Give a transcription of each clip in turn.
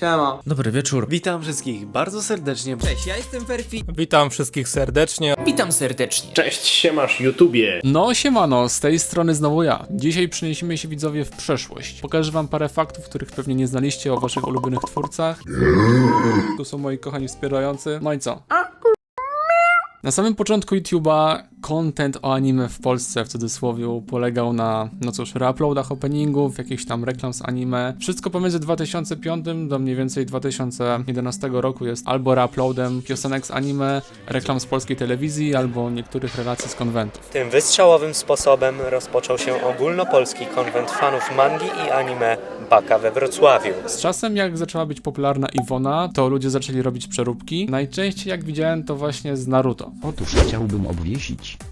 Siema. Dobry wieczór. Witam wszystkich bardzo serdecznie. Cześć, ja jestem Ferfi. Witam wszystkich serdecznie. Witam serdecznie. Cześć, siemasz YouTubie. No siemano, z tej strony znowu ja. Dzisiaj przeniesiemy się widzowie w przeszłość. Pokażę wam parę faktów, których pewnie nie znaliście o waszych ulubionych twórcach. Tu są moi kochani wspierający. No i co? Na samym początku YouTube'a content o anime w Polsce w cudzysłowie polegał na, no cóż, reuploadach openingów, jakichś tam reklam z anime. Wszystko pomiędzy 2005 do mniej więcej 2011 roku jest albo reuploadem piosenek z anime, reklam z polskiej telewizji, albo niektórych relacji z konwentów. Tym wystrzałowym sposobem rozpoczął się ogólnopolski konwent fanów mangi i anime Baka we Wrocławiu. Z czasem, jak zaczęła być popularna Iwona, to ludzie zaczęli robić przeróbki. Najczęściej, jak widziałem, to właśnie z Naruto. Otóż chciałbym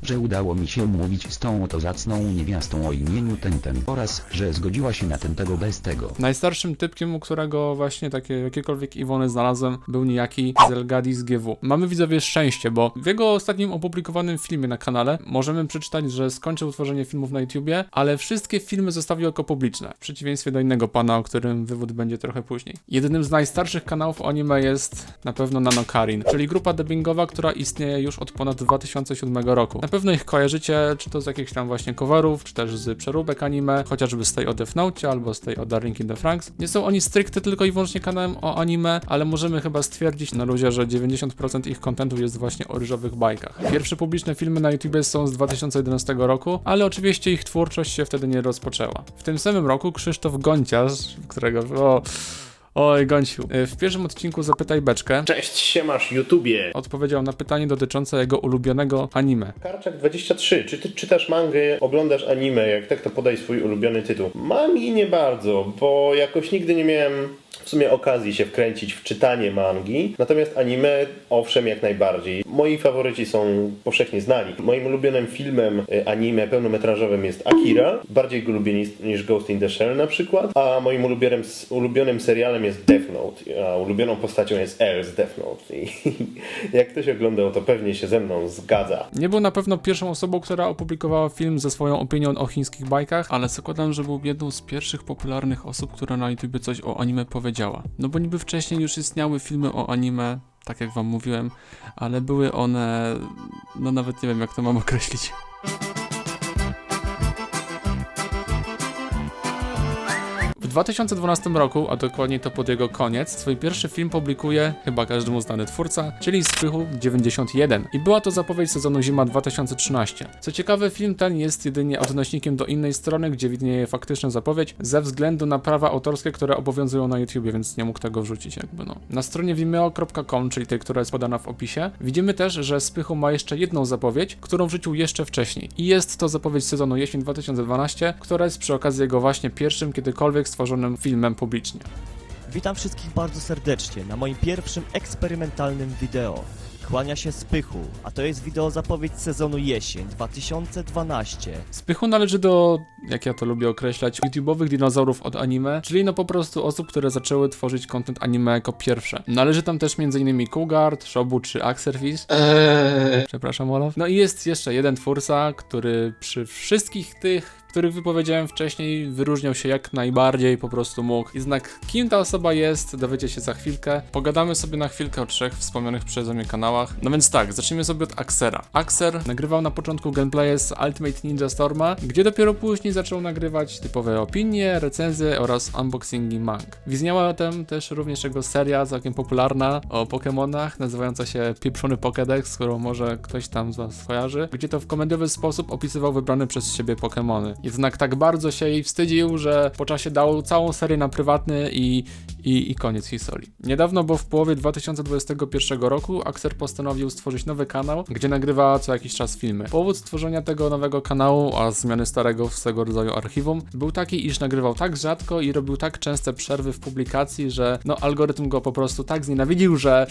że udało mi się umówić z tą oto zacną niewiastą o imieniu Tenten oraz, że zgodziła się na Tentego bez tego. Najstarszym typkiem, u którego właśnie takie jakiekolwiek Iwony znalazłem, był niejaki Zelgadi z GW. Mamy widzowie szczęście, bo w jego ostatnim opublikowanym filmie na kanale możemy przeczytać, że skończył tworzenie filmów na YouTubie, ale wszystkie filmy zostawił jako publiczne, w przeciwieństwie do innego pana, o którym wywód będzie trochę później. Jednym z najstarszych kanałów anime jest na pewno Nanokarin, czyli grupa dubbingowa, która istnieje już od ponad 2007 roku. Na pewno ich kojarzycie, czy to z jakichś tam właśnie coverów, czy też z przeróbek anime, chociażby z tej o Death Note albo z tej o Darling in the Franks. Nie są oni stricte tylko i wyłącznie kanałem o anime, ale możemy chyba stwierdzić na luzie, że 90% ich kontentu jest właśnie o ryżowych bajkach. Pierwsze publiczne filmy na YouTube są z 2011 roku, ale oczywiście ich twórczość się wtedy nie rozpoczęła. W tym samym roku Krzysztof Gonciarz, którego... O, Oj, Gonciu. y, W pierwszym odcinku Zapytaj Beczkę Cześć, siemasz YouTubie. odpowiedział na pytanie dotyczące jego ulubionego anime. Karczak23, czy ty czytasz mangę, oglądasz anime, jak tak to podaj swój ulubiony tytuł? Mangi nie bardzo, bo jakoś nigdy nie miałem w sumie okazji się wkręcić w czytanie mangi, natomiast anime owszem jak najbardziej. Moi faworyci są powszechnie znani. Moim ulubionym filmem y, anime pełnometrażowym jest Akira, bardziej go lubię niż, niż Ghost in the Shell na przykład, a moim ulubionym, ulubionym serialem jest Death Note, a ulubioną postacią jest L z Death Note i jak ktoś oglądał to pewnie się ze mną zgadza. Nie był na pewno pierwszą osobą, która opublikowała film ze swoją opinią o chińskich bajkach, ale zakładam, że był jedną z pierwszych popularnych osób, która na YouTube coś o anime powiedziała. No bo niby wcześniej już istniały filmy o anime, tak jak wam mówiłem, ale były one, no nawet nie wiem jak to mam określić. 2012 roku, a dokładniej to pod jego koniec, swój pierwszy film publikuje chyba każdemu znany twórca, czyli Spychu 91. I była to zapowiedź sezonu Zima 2013. Co ciekawe, film ten jest jedynie odnośnikiem do innej strony, gdzie widnieje faktyczna zapowiedź, ze względu na prawa autorskie, które obowiązują na YouTubie, więc nie mógł tego wrzucić jakby no. Na stronie vimeo.com, czyli tej, która jest podana w opisie, widzimy też, że Spychu ma jeszcze jedną zapowiedź, którą wrzucił jeszcze wcześniej. I jest to zapowiedź sezonu jesień 2012, która jest przy okazji jego właśnie pierwszym kiedykolwiek stworzonym filmem publicznie. Witam wszystkich bardzo serdecznie na moim pierwszym eksperymentalnym wideo. Kłania się Spychu, a to jest wideo zapowiedź sezonu jesień 2012. Spychu należy do, jak ja to lubię określać, YouTube'owych dinozaurów od anime, czyli no po prostu osób, które zaczęły tworzyć content anime jako pierwsze. Należy tam też m.in. Kugard, Shobu czy Axerfish. Eee. Przepraszam, Olaf. No i jest jeszcze jeden twórca, który przy wszystkich tych, których wypowiedziałem wcześniej, wyróżniał się jak najbardziej po prostu mógł. Jednak kim ta osoba jest, dowiecie się za chwilkę. Pogadamy sobie na chwilkę o trzech wspomnianych przeze mnie kanałach. No więc tak, zacznijmy sobie od Axera. Axer nagrywał na początku gameplaye z Ultimate Ninja Storma, gdzie dopiero później zaczął nagrywać typowe opinie, recenzje oraz unboxingi mang. Widniała tam też również jego seria całkiem popularna o Pokémonach, nazywająca się Pieprzony Pokédex, którą może ktoś tam z was kojarzy, gdzie to w komediowy sposób opisywał wybrane przez siebie Pokémony. Jednak tak bardzo się jej wstydził, że po czasie dał całą serię na prywatny i, i, i koniec historii. Niedawno, bo w połowie 2021 roku, Axer postanowił stworzyć nowy kanał, gdzie nagrywa co jakiś czas filmy. Powód stworzenia tego nowego kanału, a zmiany starego w swego rodzaju archiwum, był taki, iż nagrywał tak rzadko i robił tak częste przerwy w publikacji, że no algorytm go po prostu tak znienawidził, że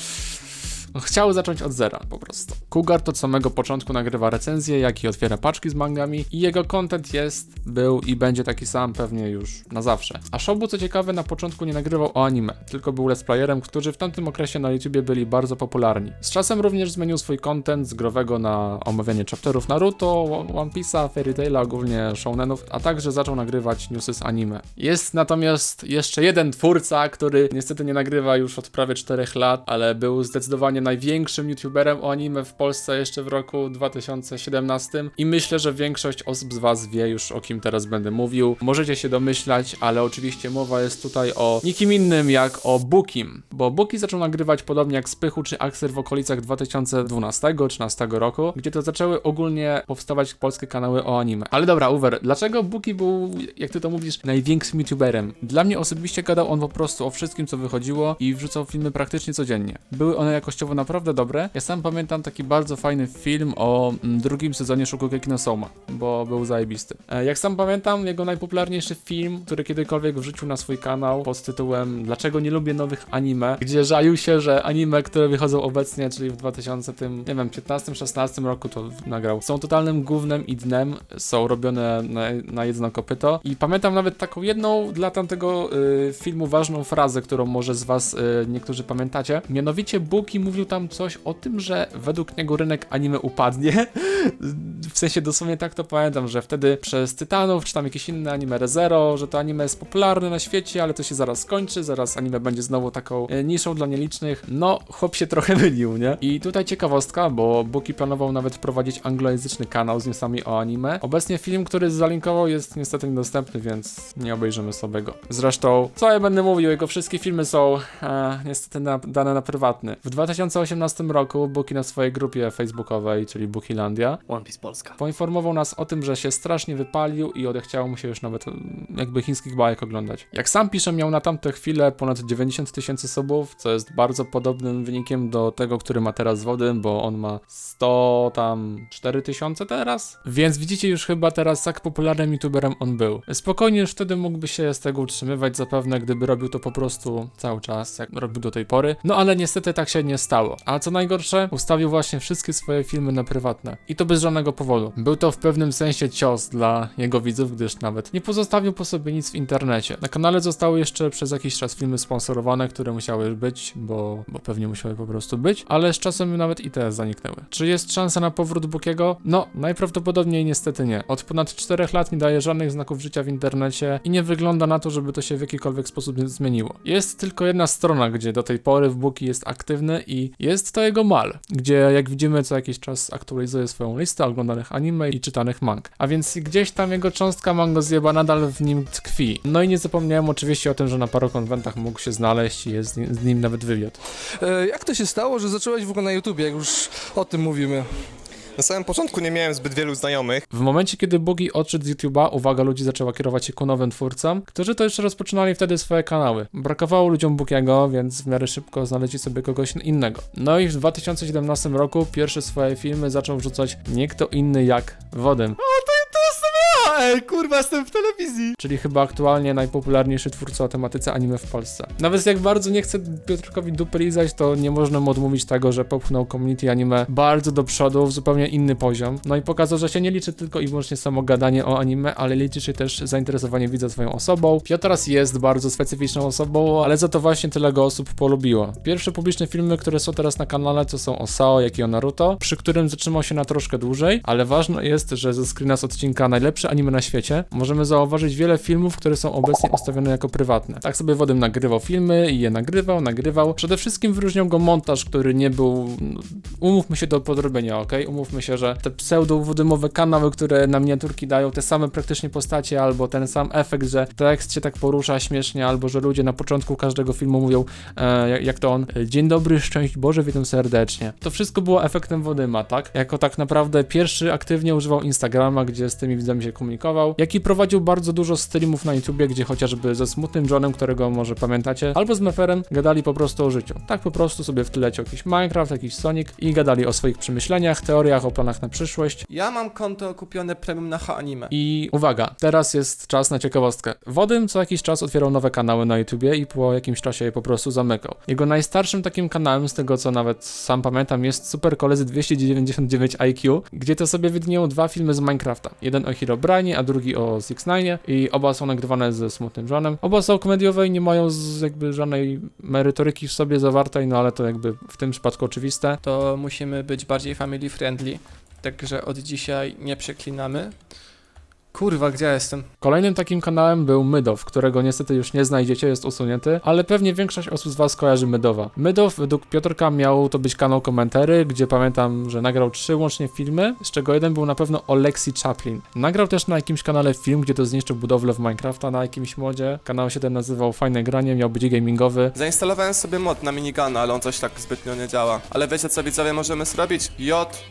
chciał zacząć od zera po prostu. Cougar od samego początku nagrywa recenzje, jak i otwiera paczki z mangami i jego content jest, był i będzie taki sam pewnie już na zawsze. A Shobu co ciekawe na początku nie nagrywał o anime, tylko był let's playerem, którzy w tamtym okresie na YouTubie byli bardzo popularni. Z czasem również zmienił swój content z growego na omawianie chapterów Naruto, One Piece'a, Fairy Tail'a, ogólnie shounenów, a także zaczął nagrywać newsy z anime. Jest natomiast jeszcze jeden twórca, który niestety nie nagrywa już od prawie 4 lat, ale był zdecydowanie największym youtuberem o anime w Polsce jeszcze w roku 2017 i myślę, że większość osób z Was wie już o kim teraz będę mówił. Możecie się domyślać, ale oczywiście mowa jest tutaj o nikim innym jak o Bukim, bo Buki zaczął nagrywać podobnie jak Spychu czy Axer w okolicach 2012-13 roku, gdzie to zaczęły ogólnie powstawać polskie kanały o anime. Ale dobra, Uwer, dlaczego Buki był, jak ty to mówisz, największym youtuberem? Dla mnie osobiście gadał on po prostu o wszystkim, co wychodziło i wrzucał filmy praktycznie codziennie. Były one jakościowo naprawdę dobre. Ja sam pamiętam taki bardzo fajny film o mm, drugim sezonie Shokugeki no Soma, bo był zajebisty. E, Jak sam pamiętam, jego najpopularniejszy film, który kiedykolwiek wrzucił na swój kanał pod tytułem Dlaczego nie lubię nowych anime, gdzie żalił się, że anime, które wychodzą obecnie, czyli w 2000, tym, nie wiem, 15-16 roku to nagrał, są totalnym gównem i dnem, są robione na, na jedno kopyto i pamiętam nawet taką jedną dla tamtego y, filmu ważną frazę, którą może z was y, niektórzy pamiętacie, mianowicie Buki mówił tam coś o tym, że według niego rynek anime upadnie, w sensie dosłownie tak to pamiętam, że wtedy przez Tytanów, czy tam jakieś inne anime ReZero, że to anime jest popularne na świecie, ale to się zaraz skończy, zaraz anime będzie znowu taką e, niszą dla nielicznych. No, chłop się trochę mylił, nie? I tutaj ciekawostka, bo Buki planował nawet wprowadzić anglojęzyczny kanał z newsami o anime. Obecnie film, który zalinkował jest niestety niedostępny, więc nie obejrzymy sobie go. Zresztą, co ja będę mówił, jego wszystkie filmy są e, niestety na, dane na prywatny. W 2018 roku Buki na swojej grupie facebookowej, czyli Bukilandia, One Piece Polska. poinformował nas o tym, że się strasznie wypalił i odechciało mu się już nawet mm, jakby chińskich bajek oglądać. Jak sam pisze, miał na tamte chwile ponad 90 tysięcy subów, co jest bardzo podobnym wynikiem do tego, który ma teraz z wody, bo on ma 100 tam 4 tysiące teraz. Więc widzicie już chyba teraz, jak popularnym youtuberem on był. Spokojnie już wtedy mógłby się z tego utrzymywać zapewne, gdyby robił to po prostu cały czas, jak robił do tej pory. No ale niestety tak się nie stało. A co najgorsze, ustawił właśnie wszystkie swoje filmy na prywatne. I to bez żadnego powodu. Był to w pewnym sensie cios dla jego widzów, gdyż nawet nie pozostawił po sobie nic w internecie. Na kanale zostały jeszcze przez jakiś czas filmy sponsorowane, które musiały być, bo, bo pewnie musiały po prostu być, ale z czasem nawet i te zaniknęły. Czy jest szansa na powrót Bukiego? No, najprawdopodobniej niestety nie. Od ponad 4 lat nie daje żadnych znaków życia w internecie i nie wygląda na to, żeby to się w jakikolwiek sposób zmieniło. Jest tylko jedna strona, gdzie do tej pory w Buki jest aktywny i jest to jego mal, gdzie jak widzimy co jakiś czas aktualizuje swoją listę oglądanych anime i czytanych mang. A więc gdzieś tam jego cząstka mango zjeba nadal w nim tkwi. No i nie zapomniałem oczywiście o tym, że na paru konwentach mógł się znaleźć i jest z nim- z nim nawet wywiad. E, jak to się stało, że zacząłeś w ogóle na YouTubie, jak już o tym mówimy? Na samym początku nie miałem zbyt wielu znajomych. W momencie, kiedy Bugi odszedł z YouTube'a, uwaga ludzi zaczęła kierować się ku nowym twórcom, którzy to jeszcze rozpoczynali wtedy swoje kanały. Brakowało ludziom Bugiego, więc w miarę szybko znaleźli sobie kogoś innego. No i w 2017 roku pierwsze swoje filmy zaczął wrzucać nie kto inny jak Wodem. Ej, kurwa, jestem w telewizji! czyli chyba aktualnie najpopularniejszy twórca o tematyce anime w Polsce. Nawet jak bardzo nie chcę Piotrkowi dupy lizać, to nie można mu odmówić tego, że popchnął community anime bardzo do przodu, w zupełnie inny poziom. No i pokazał, że się nie liczy tylko i wyłącznie samo gadanie o anime, ale liczy się też zainteresowanie widza swoją osobą. Piotras jest bardzo specyficzną osobą, ale za to właśnie tyle go osób polubiło. Pierwsze publiczne filmy, które są teraz na kanale, to są o Sao, jak i o Naruto, przy którym zatrzymał się na troszkę dłużej, ale ważne jest, że ze screena z odcinka najlepsze anime na świecie możemy zauważyć wiele filmów, które są obecnie ustawione jako prywatne. Tak sobie Wodem nagrywał filmy i je nagrywał, nagrywał. Przede wszystkim wyróżniał go montaż, który nie był... no, Umówmy się do podrobienia, ok? Umówmy się, że te pseudo-wodymowe kanały, które na miniaturki dają te same praktycznie postacie, albo ten sam efekt, że tekst się tak porusza śmiesznie, albo że ludzie na początku każdego filmu mówią, e, jak- jak to on, e, dzień dobry, szczęść Boże, witam serdecznie. To wszystko było efektem Wodyma, tak? Jako tak naprawdę pierwszy aktywnie używał Instagrama, gdzie z tymi widzami się komunikował, publikował, jak i prowadził bardzo dużo streamów na YouTubie, gdzie chociażby ze Smutnym Johnem, którego może pamiętacie, albo z Meferem gadali po prostu o życiu. Tak po prostu sobie w tle jakiś Minecraft, jakiś Sonic i gadali o swoich przemyśleniach, teoriach, o planach na przyszłość. Ja mam konto kupione premium na H-Anime. I uwaga, teraz jest czas na ciekawostkę. Wodym co jakiś czas otwierał nowe kanały na YouTubie i po jakimś czasie je po prostu zamykał. Jego najstarszym takim kanałem, z tego co nawet sam pamiętam, jest Super Koledzy 299 IQ, gdzie to sobie widnieją dwa filmy z Minecrafta. Jeden o Herobrine, a drugi o Six Nine i oba są nagrywane ze Smutnym Johnem. Oba są komediowe i nie mają z, jakby żadnej merytoryki w sobie zawartej, no ale to jakby w tym przypadku oczywiste. To musimy być bardziej family friendly. Także od dzisiaj nie przeklinamy. Kurwa, gdzie ja jestem? Kolejnym takim kanałem był Mydow, którego niestety już nie znajdziecie, jest usunięty, ale pewnie większość osób z Was kojarzy Mydowa. Mydow według Piotrka miał to być kanał komentary, gdzie pamiętam, że nagrał trzy łącznie filmy, z czego jeden był na pewno o Lexi Chaplin. Nagrał też na jakimś kanale film, gdzie to zniszczył budowlę w Minecrafta na jakimś modzie. Kanał się ten nazywał Fajne Granie, miał być gamingowy. Zainstalowałem sobie mod na minigana, ale on coś tak zbytnio nie działa. Ale wiecie co widzowie możemy zrobić? J...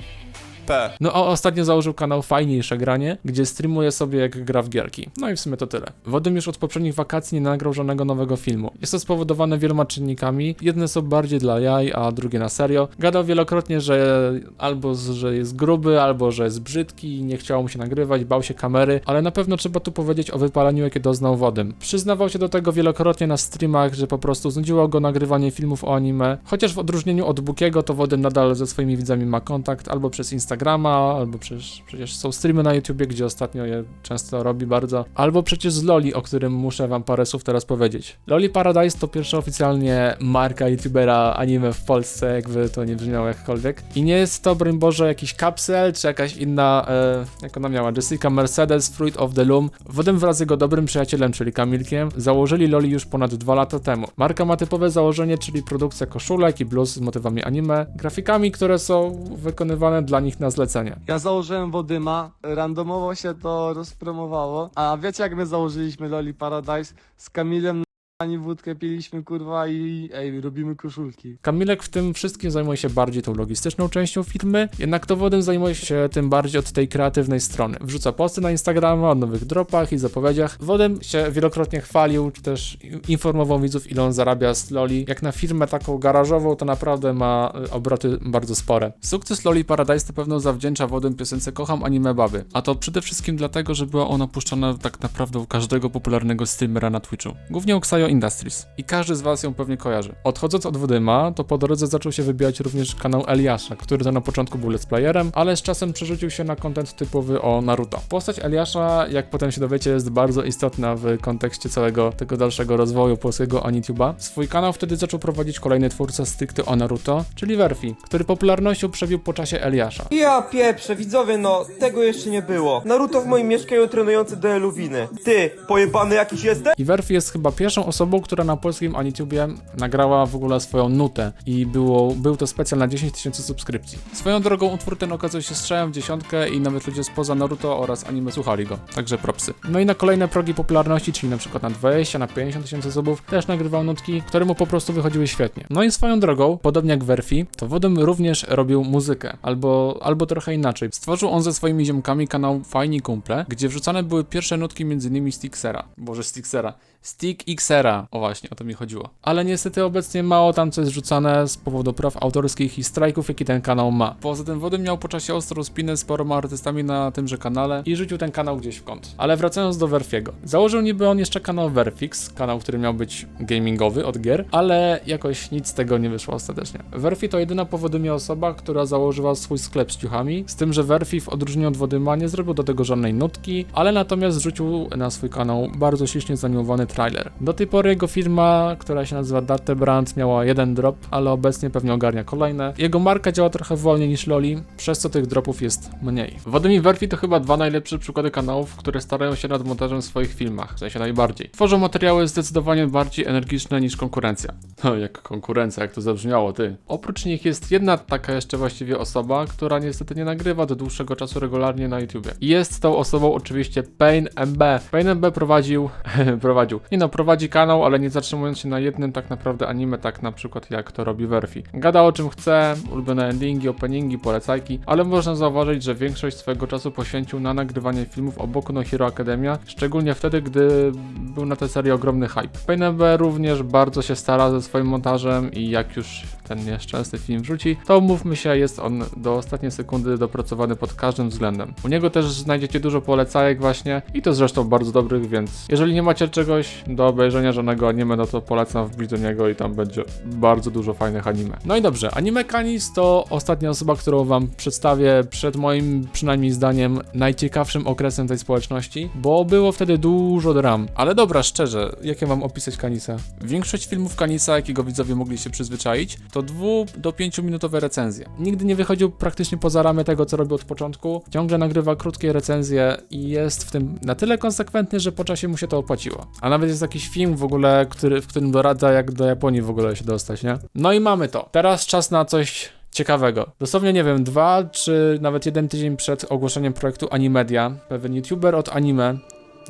No a ostatnio założył kanał Fajniejsze Granie, gdzie streamuje sobie jak gra w gierki. No i w sumie to tyle. Wodym już od poprzednich wakacji nie nagrał żadnego nowego filmu. Jest to spowodowane wieloma czynnikami. Jedne są bardziej dla jaj, a drugie na serio. Gadał wielokrotnie, że albo że jest gruby, albo że jest brzydki, nie chciało mu się nagrywać, bał się kamery, ale na pewno trzeba tu powiedzieć o wypaleniu, jakie doznał Wodym. Przyznawał się do tego wielokrotnie na streamach, że po prostu znudziło go nagrywanie filmów o anime, chociaż w odróżnieniu od Bukiego, to Wodym nadal ze swoimi widzami ma kontakt albo przez Instagrama, albo przecież, przecież są streamy na YouTubie, gdzie ostatnio je często robi bardzo, albo przecież z Loli, o którym muszę wam parę słów teraz powiedzieć. Loli Paradise to pierwsza oficjalnie marka YouTubera anime w Polsce, jakby to nie brzmiało jakkolwiek. I nie jest to, broń Boże, jakiś kapsel, czy jakaś inna, e, jak ona miała, Jessica Mercedes, Fruit of the Loom. Wodem wraz z jego dobrym przyjacielem, czyli Kamilkiem, założyli Loli już ponad dwa lata temu. Marka ma typowe założenie, czyli produkcja koszulek i bluz z motywami anime, grafikami, które są wykonywane dla nich na zlecenie. Ja założyłem Wodyma, randomowo się to rozpromowało, a wiecie jak my założyliśmy Loli Paradise? Z Kamilem ani wódkę piliśmy kurwa i ej, robimy koszulki. Kamilek w tym wszystkim zajmuje się bardziej tą logistyczną częścią firmy, jednak to Wodem zajmuje się tym bardziej od tej kreatywnej strony. Wrzuca posty na Instagrama o nowych dropach i zapowiedziach. Wodem się wielokrotnie chwalił, czy też informował widzów, ile on zarabia z Loli. Jak na firmę taką garażową, to naprawdę ma y, obroty bardzo spore. Sukces Loli Paradise to pewno zawdzięcza Wodem piosence Kocham Anime Baby, a to przede wszystkim dlatego, że była ona puszczana tak naprawdę u każdego popularnego streamera na Twitchu. Głównie u Xayo Industries. I każdy z was ją pewnie kojarzy. Odchodząc od Wodyma, to po drodze zaczął się wybijać również kanał Eliasza, który to na początku był let's playerem, ale z czasem przerzucił się na content typowy o Naruto. Postać Eliasza, jak potem się dowiecie, jest bardzo istotna w kontekście całego tego dalszego rozwoju polskiego Anituba. Swój kanał wtedy zaczął prowadzić kolejny twórca stricte o Naruto, czyli Werfi, który popularnością przebił po czasie Eliasza. Ja pieprze, widzowie, no, tego jeszcze nie było. Naruto w moim mieszkaniu trenujący do Eluwiny. Ty, pojebany jakiś jesteś? I Werfi jest chyba pierwszą osobą, która na polskim Anitubie nagrała w ogóle swoją nutę i było, był to specjal na 10 tysięcy subskrypcji. Swoją drogą utwór ten okazał się strzałem w dziesiątkę i nawet ludzie spoza Naruto oraz anime słuchali go, także propsy. No i na kolejne progi popularności, czyli na przykład na 20, na 50 tysięcy subów, też nagrywał nutki, które mu po prostu wychodziły świetnie. No i swoją drogą, podobnie jak Werfi, to Wodem również robił muzykę, albo, albo trochę inaczej. Stworzył on ze swoimi ziomkami kanał Fajni Kumple, gdzie wrzucane były pierwsze nutki m.in. Stixera. Boże, Stixera. Stick Xera. O właśnie, o to mi chodziło. Ale niestety obecnie mało tam co jest rzucane z powodu praw autorskich i strajków, jaki ten kanał ma. Poza tym Wodym miał po czasie ostrą spinę z paroma artystami na tymże kanale i rzucił ten kanał gdzieś w kąt. Ale wracając do Werfiego. Założył niby on jeszcze kanał Werfix, kanał, który miał być gamingowy od gier, ale jakoś nic z tego nie wyszło ostatecznie. Werfi to jedyna po Wodymie osoba, która założyła swój sklep z ciuchami, z tym, że Werfi w odróżnieniu od Wodyma nie zrobił do tego żadnej nutki, ale natomiast rzucił na swój kanał bardzo ślicznie zanimowany trailer. Do tej pory jego firma, która się nazywa Datebrand, miała jeden drop, ale obecnie pewnie ogarnia kolejne. Jego marka działa trochę wolniej niż Loli, przez co tych dropów jest mniej. Wodym i Werfi to chyba dwa najlepsze przykłady kanałów, które starają się nad montażem w swoich filmach, w sensie najbardziej. Tworzą materiały zdecydowanie bardziej energiczne niż konkurencja. No, jak konkurencja, jak to zabrzmiało, ty. Oprócz nich jest jedna taka jeszcze właściwie osoba, która niestety nie nagrywa od dłuższego czasu regularnie na YouTubie. Jest tą osobą oczywiście Pain MB. Pain MB prowadził, prowadził, I no, prowadzi kanał, ale nie zatrzymując się na jednym tak naprawdę anime, tak na przykład jak to robi Werfi. Gada o czym chce, ulubione endingi, openingi, polecajki, ale można zauważyć, że większość swojego czasu poświęcił na nagrywanie filmów o Boku no Hero Academia, szczególnie wtedy, gdy był na tę serię ogromny hype. PNB również bardzo się stara ze swoim montażem i jak już ten nieszczęsny film wrzuci, to mówmy się, jest on do ostatniej sekundy dopracowany pod każdym względem. U niego też znajdziecie dużo polecajek właśnie i to zresztą bardzo dobrych, więc jeżeli nie macie czegoś do obejrzenia żadnego anime, no to polecam wbić do niego i tam będzie bardzo dużo fajnych anime. No i dobrze, Anime Canis to ostatnia osoba, którą wam przedstawię przed moim przynajmniej zdaniem najciekawszym okresem tej społeczności, bo było wtedy dużo dram. Ale dobra, szczerze, jak ja mam opisać Kanisa? Większość filmów Kanisa, jakiego widzowie mogli się przyzwyczaić, to 2 do 5 minutowe recenzje. Nigdy nie wychodził praktycznie poza ramy tego, co robił od początku. Ciągle nagrywa krótkie recenzje i jest w tym na tyle konsekwentny, że po czasie mu się to opłaciło. A nawet jest jakiś film w ogóle, który, w którym doradza, jak do Japonii w ogóle się dostać, nie? No i mamy to. Teraz czas na coś ciekawego. Dosłownie, nie wiem, dwa czy nawet jeden tydzień przed ogłoszeniem projektu Animedia, pewien youtuber od anime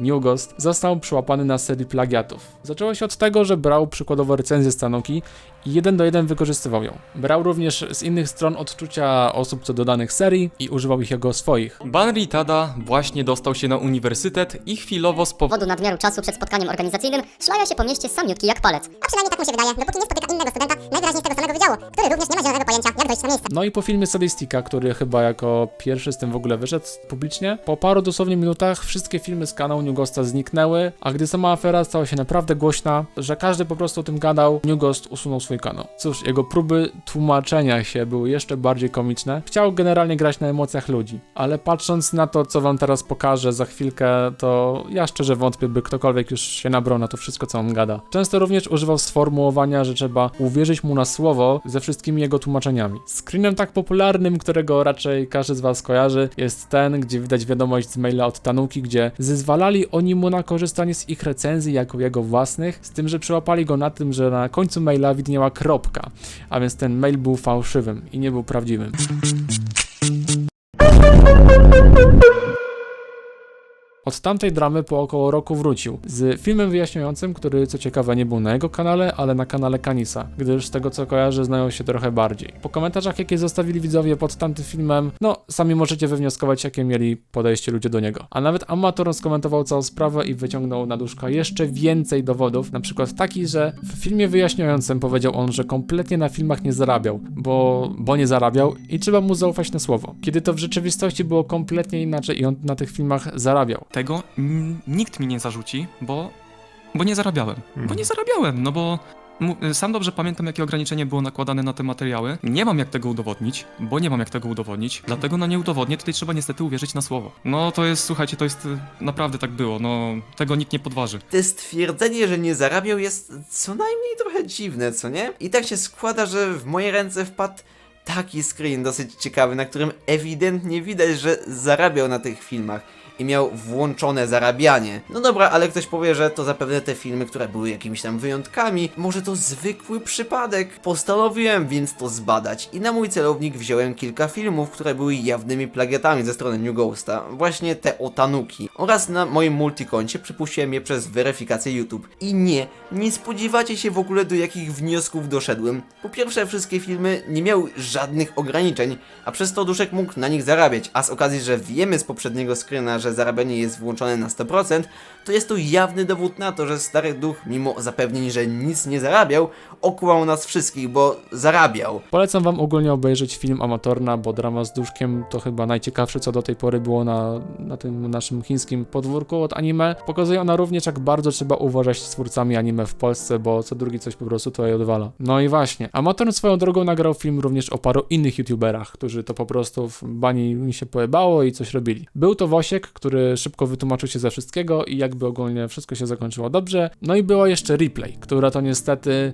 New Ghost został przyłapany na serii plagiatów. Zaczęło się od tego, że brał przykładowo recenzję Stanoki i jeden do jeden wykorzystywał ją. Brał również z innych stron odczucia osób co do danych serii i używał ich jako swoich. Banri Tada właśnie dostał się na uniwersytet i chwilowo z powodu nadmiaru czasu przed spotkaniem organizacyjnym szlaja się po mieście samiutki jak palec. A przynajmniej tak mu się wydaje, dopóki nie spotyka innego studenta, najwyraźniej z tego samego wydziału, który również nie ma zielonego pojęcia, jak dojść na miejsce. No i po filmie Sadistika, który chyba jako pierwszy z tym w ogóle wyszedł publicznie, po paru dosłownie minutach wszystkie filmy z kanału New Ghosta zniknęły, a gdy sama afera stała się naprawdę głośna, że każdy po prostu o tym gadał, New Ghost usunął swój kanał. Cóż, jego próby tłumaczenia się były jeszcze bardziej komiczne. Chciał generalnie grać na emocjach ludzi, ale patrząc na to, co wam teraz pokażę za chwilkę, to ja szczerze wątpię, by ktokolwiek już się nabrał na to wszystko, co on gada. Często również używał sformułowania, że trzeba uwierzyć mu na słowo ze wszystkimi jego tłumaczeniami. Screenem tak popularnym, którego raczej każdy z was kojarzy, jest ten, gdzie widać wiadomość z maila od Tanuki, gdzie zezwalali oni mu na korzystanie z ich recenzji jako jego własnych, z tym, że przyłapali go na tym, że na końcu maila widniała kropka, a więc ten mail był fałszywym i nie był prawdziwym. Od tamtej dramy po około roku wrócił z filmem wyjaśniającym, który co ciekawe nie był na jego kanale, ale na kanale Kanisa, gdyż z tego co kojarzę znają się trochę bardziej. Po komentarzach jakie zostawili widzowie pod tamtym filmem, no sami możecie wywnioskować jakie mieli podejście ludzie do niego. A nawet amator skomentował całą sprawę i wyciągnął na duszka jeszcze więcej dowodów, na przykład taki, że w filmie wyjaśniającym powiedział on, że kompletnie na filmach nie zarabiał, bo, bo nie zarabiał i trzeba mu zaufać na słowo. Kiedy to w rzeczywistości było kompletnie inaczej i on na tych filmach zarabiał. Tego nikt mi nie zarzuci, bo, bo nie zarabiałem. Bo nie zarabiałem, no bo mu- sam dobrze pamiętam, jakie ograniczenie było nakładane na te materiały. Nie mam jak tego udowodnić, bo nie mam jak tego udowodnić, dlatego no nie udowodnię, tutaj trzeba niestety uwierzyć na słowo. No to jest, słuchajcie, to jest, y, naprawdę tak było, no tego nikt nie podważy. Te stwierdzenie, że nie zarabiał jest co najmniej trochę dziwne, co nie? I tak się składa, że w moje ręce wpadł taki screen dosyć ciekawy, na którym ewidentnie widać, że zarabiał na tych filmach i miał włączone zarabianie. No dobra, ale ktoś powie, że to zapewne te filmy, które były jakimiś tam wyjątkami, może to zwykły przypadek. Postanowiłem więc to zbadać i na mój celownik wziąłem kilka filmów, które były jawnymi plagiatami ze strony New Ghosta, właśnie te o Tanuki. Oraz na moim multikoncie przypuściłem je przez weryfikację YouTube. I nie, nie spodziewacie się w ogóle do jakich wniosków doszedłem. Po pierwsze, wszystkie filmy nie miały żadnych ograniczeń, a przez to Duszek mógł na nich zarabiać, a z okazji, że wiemy z poprzedniego screena, że zarabianie jest włączone na 100%, to jest to jawny dowód na to, że Stary Duch, mimo zapewnień, że nic nie zarabiał, okłamał nas wszystkich, bo zarabiał. Polecam wam ogólnie obejrzeć film Amatorna, bo drama z duszkiem to chyba najciekawsze co do tej pory było na, na tym naszym chińskim podwórku od anime. Pokazuje ona również jak bardzo trzeba uważać z twórcami anime w Polsce, bo co drugi coś po prostu tutaj odwala. No i właśnie, Amatorn swoją drogą nagrał film również o paru innych youtuberach, którzy to po prostu w bani mi się pojebało i coś robili. Był to Wosiek, który szybko wytłumaczył się ze wszystkiego i jakby ogólnie wszystko się zakończyło dobrze. No i była jeszcze Replay, która to niestety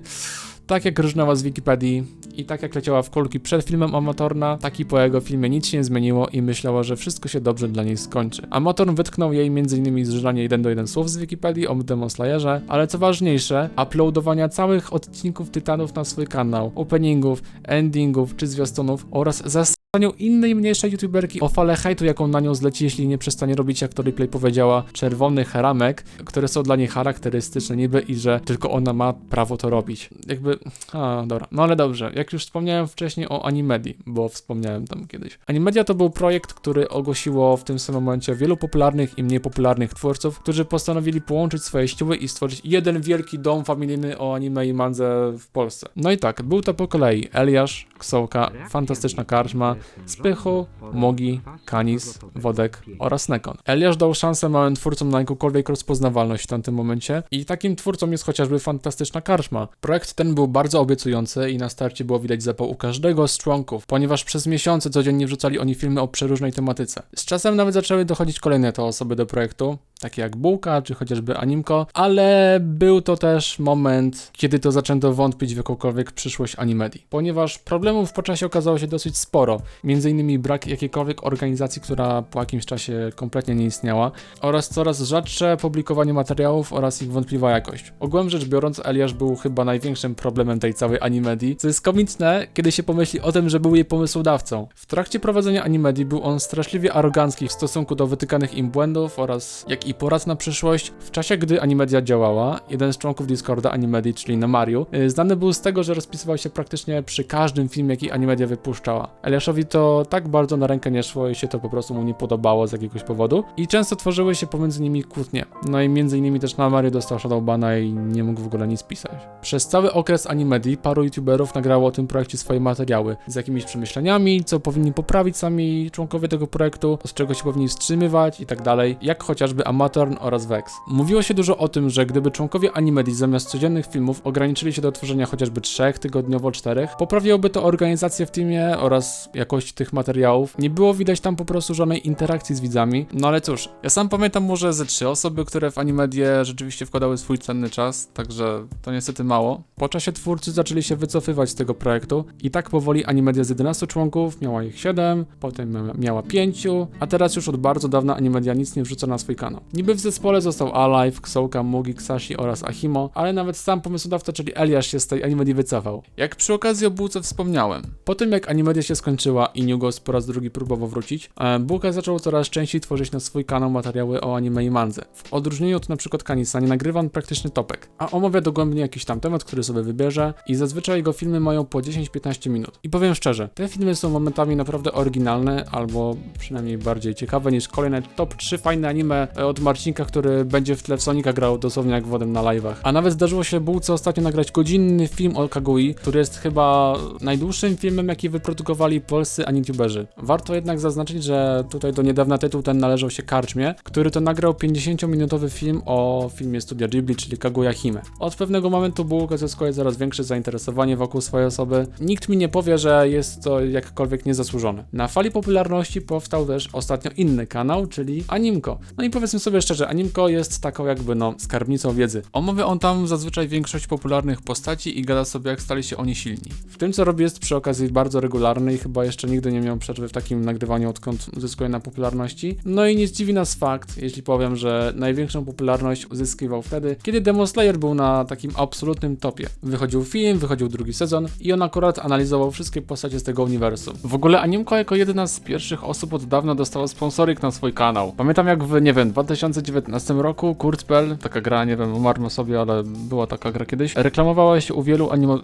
tak jak różnęła z Wikipedii i tak jak leciała w kulki przed filmem Amatorna, tak i po jego filmie nic się nie zmieniło i myślała, że wszystko się dobrze dla niej skończy. Amatorn wytknął jej m.in. zżynanie 1 do 1 słów z Wikipedii o Demon Slayerze, ale co ważniejsze, uploadowania całych odcinków Tytanów na swój kanał, openingów, endingów czy zwiastunów oraz zas innej mniejszej youtuberki o falę hejtu, jaką na nią zleci, jeśli nie przestanie robić, jak to replay powiedziała, czerwonych ramek, które są dla niej charakterystyczne niby i że tylko ona ma prawo to robić. Jakby, a dobra, no ale dobrze, jak już wspomniałem wcześniej o Animedii, bo wspomniałem tam kiedyś. Animedia to był projekt, który ogłosiło w tym samym momencie wielu popularnych i mniej popularnych twórców, którzy postanowili połączyć swoje siły i stworzyć jeden wielki dom familijny o anime i mandze w Polsce. No i tak, był to po kolei Eliasz, Ksołka, Fantastyczna Karczma, Spychu, Mogi, Kanis, Wodek oraz Nekon. Eliasz dał szansę małym twórcom na jakąkolwiek rozpoznawalność w tamtym momencie i takim twórcą jest chociażby Fantastyczna Karczma. Projekt ten był bardzo obiecujący i na starcie było widać zapał u każdego z członków, ponieważ przez miesiące codziennie wrzucali oni filmy o przeróżnej tematyce. Z czasem nawet zaczęły dochodzić kolejne to osoby do projektu, takie jak Bułka czy chociażby Animko, ale był to też moment, kiedy to zaczęto wątpić w jakąkolwiek przyszłość Animedii, ponieważ problemów po czasie okazało się dosyć sporo, między innymi brak jakiejkolwiek organizacji, która po jakimś czasie kompletnie nie istniała oraz coraz rzadsze publikowanie materiałów oraz ich wątpliwa jakość. Ogółem rzecz biorąc, Eliasz był chyba największym problemem tej całej Animedii, co jest komiczne, kiedy się pomyśli o tym, że był jej pomysłodawcą. W trakcie prowadzenia Animedii był on straszliwie arogancki w stosunku do wytykanych im błędów oraz jak i porad na przyszłość. W czasie, gdy Animedia działała, jeden z członków Discorda Animedii, czyli Namariu, yy, znany był z tego, że rozpisywał się praktycznie przy każdym filmie, jaki Animedia wypuszczała. Eliaszowi to tak bardzo na rękę nie szło i się to po prostu mu nie podobało z jakiegoś powodu i często tworzyły się pomiędzy nimi kłótnie. No i między innymi też Namariu dostał Shadowbana i nie mógł w ogóle nic pisać. Przez cały okres Animedii paru youtuberów nagrało o tym projekcie swoje materiały z jakimiś przemyśleniami, co powinni poprawić sami członkowie tego projektu, z czego się powinni wstrzymywać i tak dalej, jak chociażby Amatorn oraz Vex. Mówiło się dużo o tym, że gdyby członkowie Animedii zamiast codziennych filmów ograniczyli się do tworzenia chociażby trzech, tygodniowo czterech, poprawiłoby to organizację w teamie oraz jakość tych materiałów. Nie było widać tam po prostu żadnej interakcji z widzami, no ale cóż, ja sam pamiętam może ze trzy osoby, które w Animedię rzeczywiście wkładały swój cenny czas, także to niestety mało. Po czasie twórcy zaczęli się wycofywać z tego projektu i tak powoli Animedia z 11 członków miała ich 7, potem mia- miała 5, a teraz już od bardzo dawna Animedia nic nie wrzuca na swój kanał. Niby w zespole został Alive, Ksołka, Mugi, Ksashi oraz Ahimo, ale nawet sam pomysłodawca, czyli Eliasz się z tej Animedii wycofał. Jak przy okazji o Bułce wspomniałem, po tym jak Animedia się skończyła i Newgos po raz drugi próbował wrócić, e, Bułka zaczął coraz częściej tworzyć na swój kanał materiały o anime i mandze. W odróżnieniu od np. Kanisa nie nagrywa on praktyczny topek, a omawia dogłębnie jakiś tam temat, który sobie wybierze i zazwyczaj jego filmy mają po 10-15 minut. I powiem szczerze, te filmy są momentami naprawdę oryginalne, albo przynajmniej bardziej ciekawe niż kolejne top 3 fajne anime e, od Marcinka, który będzie w tle w Sonika grał dosłownie jak wodem na live'ach. A nawet zdarzyło się Bułce ostatnio nagrać godzinny film o Kagui, który jest chyba najdłuższym filmem, jaki wyprodukowali polscy anituberzy. Warto jednak zaznaczyć, że tutaj do niedawna tytuł ten należał się Karczmie, który to nagrał 50-minutowy film o filmie studia Ghibli, czyli Kaguya Hime. Od pewnego momentu Bułka zyskuje coraz większe zainteresowanie wokół swojej osoby. Nikt mi nie powie, że jest to jakkolwiek niezasłużone. Na fali popularności powstał też ostatnio inny kanał, czyli Animko. No i powiedzmy sobie szczerze, Animko jest taką jakby no skarbnicą wiedzy. Omawia on tam zazwyczaj większość popularnych postaci i gada sobie jak stali się oni silni. W tym co robi jest przy okazji bardzo regularny i chyba jeszcze nigdy nie miał przerwy w takim nagrywaniu odkąd zyskuje na popularności. No i nie zdziwi nas fakt, jeśli powiem, że największą popularność uzyskiwał wtedy, kiedy Demon Slayer był na takim absolutnym topie. Wychodził film, wychodził drugi sezon i on akurat analizował wszystkie postacie z tego uniwersum. W ogóle Animko jako jedna z pierwszych osób od dawna dostała sponsoring na swój kanał. Pamiętam jak w, nie wiem, 2019 roku Kurtpel, taka gra, nie wiem, umarła sobie, ale była taka gra kiedyś, reklamowała się u wielu animo...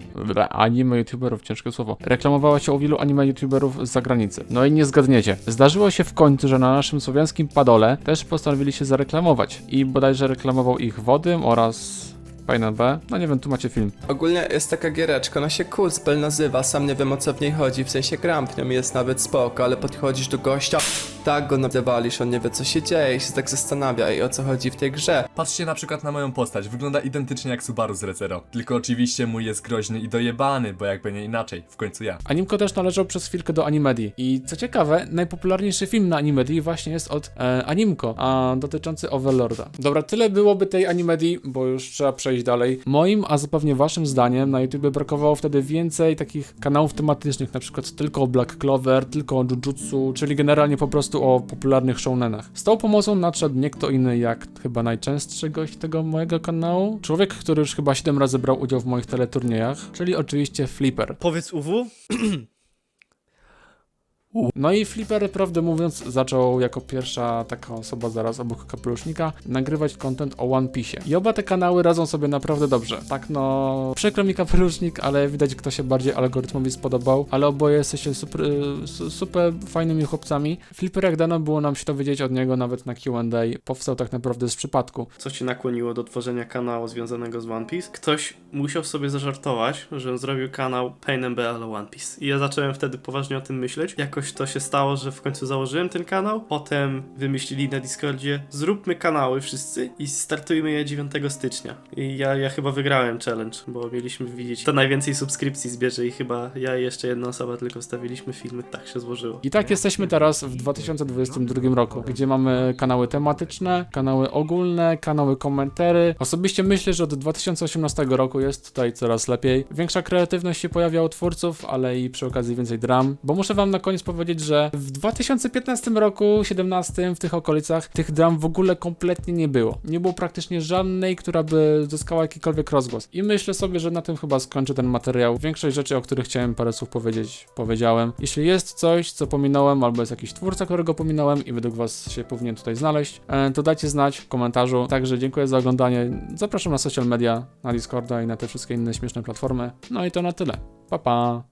Anime youtuberów, ciężkie słowo, reklamowała się u wielu anime youtuberów z zagranicy. No i nie zgadniecie. Zdarzyło się w końcu, że na naszym słowiańskim padole też postanowili się zareklamować i bodajże reklamował ich Wodym oraz Fajna B. No nie wiem, tu macie film. Ogólnie jest taka giereczka, ona się Coolspell nazywa, sam nie wiem o co w niej chodzi, w sensie gram w nią jest nawet spoko, ale podchodzisz do gościa, tak go nawalisz, on nie wie co się dzieje i się tak zastanawia i o co chodzi w tej grze. Patrzcie na przykład na moją postać, wygląda identycznie jak Subaru z Rezero. Tylko oczywiście mój jest groźny i dojebany, bo jakby nie inaczej, w końcu ja. Animko też należał przez chwilkę do Animedii. I co ciekawe, najpopularniejszy film na Animedii właśnie jest od e, Animko, a dotyczący Overlorda. Dobra, tyle byłoby tej Animedii, bo już trzeba przejść dalej. Moim, a zapewne waszym zdaniem na YouTube brakowało wtedy więcej takich kanałów tematycznych, na przykład tylko o Black Clover, tylko o Jujutsu, czyli generalnie po prostu o popularnych shounenach. Z tą pomocą nadszedł nie kto inny jak chyba najczęstszy gość tego mojego kanału. Człowiek, który już chyba 7 razy brał udział w moich teleturniejach, czyli oczywiście Flipper. Powiedz UW. No i Flipper, prawdę mówiąc, zaczął jako pierwsza taka osoba zaraz obok kapelusznika nagrywać content o One Piece. I oba te kanały radzą sobie naprawdę dobrze. Tak no, przykro mi kapelusznik, ale widać kto się bardziej algorytmowi spodobał, ale oboje jesteście super, y, su- super fajnymi chłopcami. Flipper jak dano było nam się dowiedzieć od niego nawet na Q&A, powstał tak naprawdę z przypadku. Co cię nakłoniło do tworzenia kanału związanego z One Piece? Ktoś musiał sobie zażartować, że zrobił kanał Pain and Bell One Piece. I ja zacząłem wtedy poważnie o tym myśleć. Jakoś to się stało, że w końcu założyłem ten kanał. Potem wymyślili na Discordzie, zróbmy kanały wszyscy i startujmy je 9 stycznia. I ja, ja chyba wygrałem challenge, bo mieliśmy widzieć, to najwięcej subskrypcji zbierze i chyba ja i jeszcze jedna osoba tylko wstawiliśmy filmy. Tak się złożyło. I tak jesteśmy teraz w 2022 roku, gdzie mamy kanały tematyczne, kanały ogólne, kanały komentary. Osobiście myślę, że od 2018 roku jest tutaj coraz lepiej. Większa kreatywność się pojawia u twórców, ale i przy okazji więcej dram, bo muszę wam na koniec powiedzieć, że w 2015 roku, 17 w tych okolicach, tych dram w ogóle kompletnie nie było. Nie było praktycznie żadnej, która by zyskała jakikolwiek rozgłos. I myślę sobie, że na tym chyba skończę ten materiał. Większość rzeczy, o których chciałem parę słów powiedzieć, powiedziałem. Jeśli jest coś, co pominąłem, albo jest jakiś twórca, którego pominąłem i według was się powinien tutaj znaleźć, e, to dajcie znać w komentarzu. Także dziękuję za oglądanie. Zapraszam na social media, na Discorda i na te wszystkie inne śmieszne platformy. No i to na tyle. Pa pa!